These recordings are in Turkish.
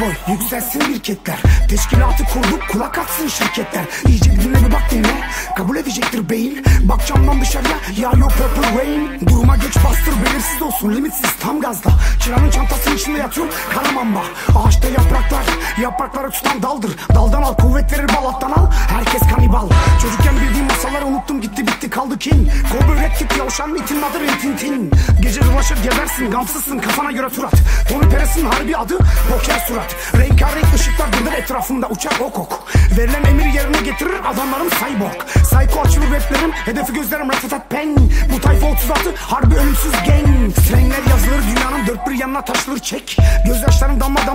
boy Yükselsin birketler Teşkilatı kurduk kulak atsın şirketler. İyice bir dinle bir bak dinle. Kabul edecektir beyin. Bak camdan dışarıya yağıyor purple rain. Duruma geç bastır belirsiz olsun Limitsiz tam gazda Kiranın çantasının içinde yatıyor karamamba. Ağaçta yapraklar Yaprakları tutan daldır. Daldan al kuvvet verir balattan al. Herkes kanibal. Çocukken bildiğim masalları unuttum gitti bitti kaldı kin. Rap tip yavşan itin adı Rintintin Gece dolaşır gezersin gamsızsın kafana göre surat Tony Perez'in harbi adı poker surat. Rengarenk ışıklar döner etrafında uçar ok ok Verilen emir yerine getirir adamlarım cyborg. Psycho açılır raplerim hedefi gözlerim ratatat pen. Bu tayfa 36 harbi ölümsüz gang Slangler yazılır dünyanın dört bir yanına taşılır çek. Gözyaşlarım damla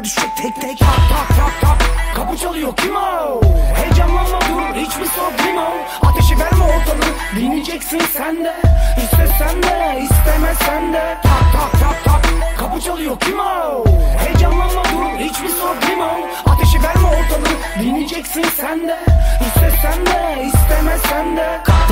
önüne düşecek tek tek. Tak tak tak tak Kapı çalıyor kim o? Heyecanlanma dur hiçbir sorun o? Ateşi verme ortalığı dinleyeceksin sen de. İstesen de istemesen de. Tak tak tak tak Kapı çalıyor kim o? Heyecanlanma dur hiçbir sorun o? Ateşi verme ortalığı dinleyeceksin sen de. İstesen de istemesen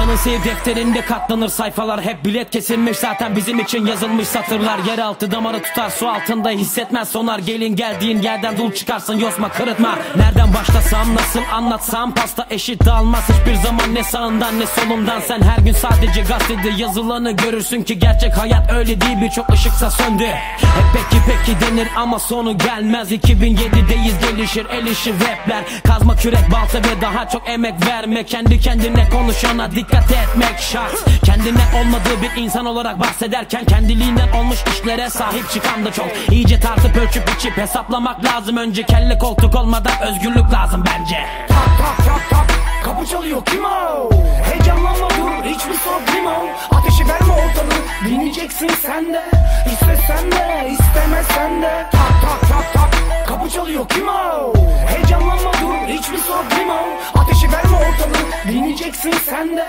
de Kaptanın seyir defterinde katlanır sayfalar. Hep bilet kesilmiş zaten bizim için yazılmış satırlar. Yeraltı damarı tutar su altında hissetmez sonar. Gelin geldiğin yerden dul çıkarsın yosma kırıtma. Nereden başlasam nasıl anlatsam Pasta eşit dağılmaz. Hiçbir zaman ne sağından ne solumdan. Sen her gün sadece gazetede yazılanı görürsün ki Gerçek hayat öyle değil birçok ışıksa söndü. Hep peki peki denir ama sonu gelmez. 2007'deyiz gelişir el işi rapler. Kazma kürek balta ve daha çok emek verme. Kendi kendine konuşana dikkat etmek şart. Kendine olmadığı bir insan olarak bahsederken Kendiliğinden olmuş işlere sahip çıkan da çok. İyice tartıp ölçüp biçip hesaplamak lazım. Önce kelle koltuk olmadan özgürlük lazım bence. Tak tak tak tak. Kapı çalıyor kim o? Heyecanlanma dur hiçbir sorun o Ateşi verme ortalığı dinleyeceksin sen de. İstesen de istemesen de. Tak tak tak tak. Kapı çalıyor kim o? Heyecanlanma dur hiçbir sorun o Ateşi verme ortalığı dinleyeceksin sen de.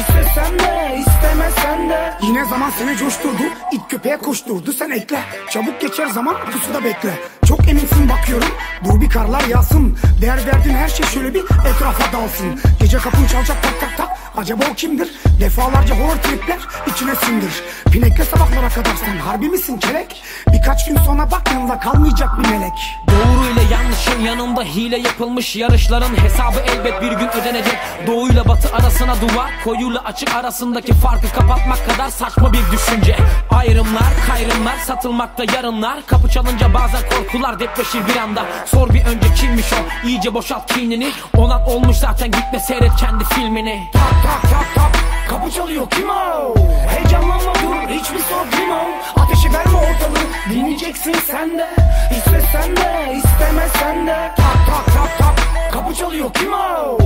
İstesen de istemesen de. Yine zaman seni coşturdu it köpeğe koşturdu. Sen ekle Çabuk geçer zaman pusuda bekle. Çok eminsin bakıyorum dur bir karlar yağsın. Değer verdiğin her şey şöyle bir etrafa dalsın. Gece kapın çalacak tak tak tak. Acaba o kimdir? Defalarca horror tripler içine sindir. Pinekle sabahlara kadar sen harbi misin kelek? Birkaç gün sonra bak yanında kalmayacak bir melek. Doğru ile yanlışın yanında hile yapılmış yarışların hesabı elbet bir gün ödenecek. Doğuyla batı arasına duvar koyuyla açık arasındaki farkı kapatmak kadar saçma bir düşünce. Ayrımlar kayrımlar satılmakta yarınlar. Kapı çalınca bazen korkular depreşir bir anda. Sor bir önce kimmiş o? İyice boşalt kinini. Olan olmuş zaten gitme seyret kendi filmini. Tak tak tak tak. Kapı çalıyor kim o? Heyecanlanma dur hiçbir sorun o? Ateşi verme ortalığı dinleyeceksin sen de. İstesen de istemesen de. Tak tak tak tak. Kapı çalıyor kim o?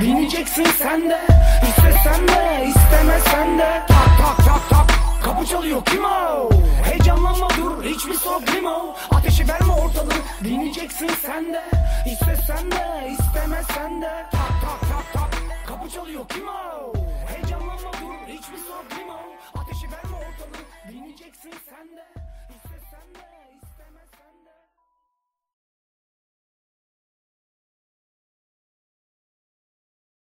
Dinleyeceksin sen de. İstesen de istemesen de. Tak tak tak tak. Kapı çalıyor kim o? Heyecanlanma dur. Hiç mi soğuk limo? Ateşi verme ortalığı. Dinleyeceksin sen de. İstesen de istemesen de. Tak tak tak tak. Kapı çalıyor kim o? Heyecanlanma dur. Hiç mi soğuk limo? Ateşi verme ortalığı. Dinleyeceksin sen de.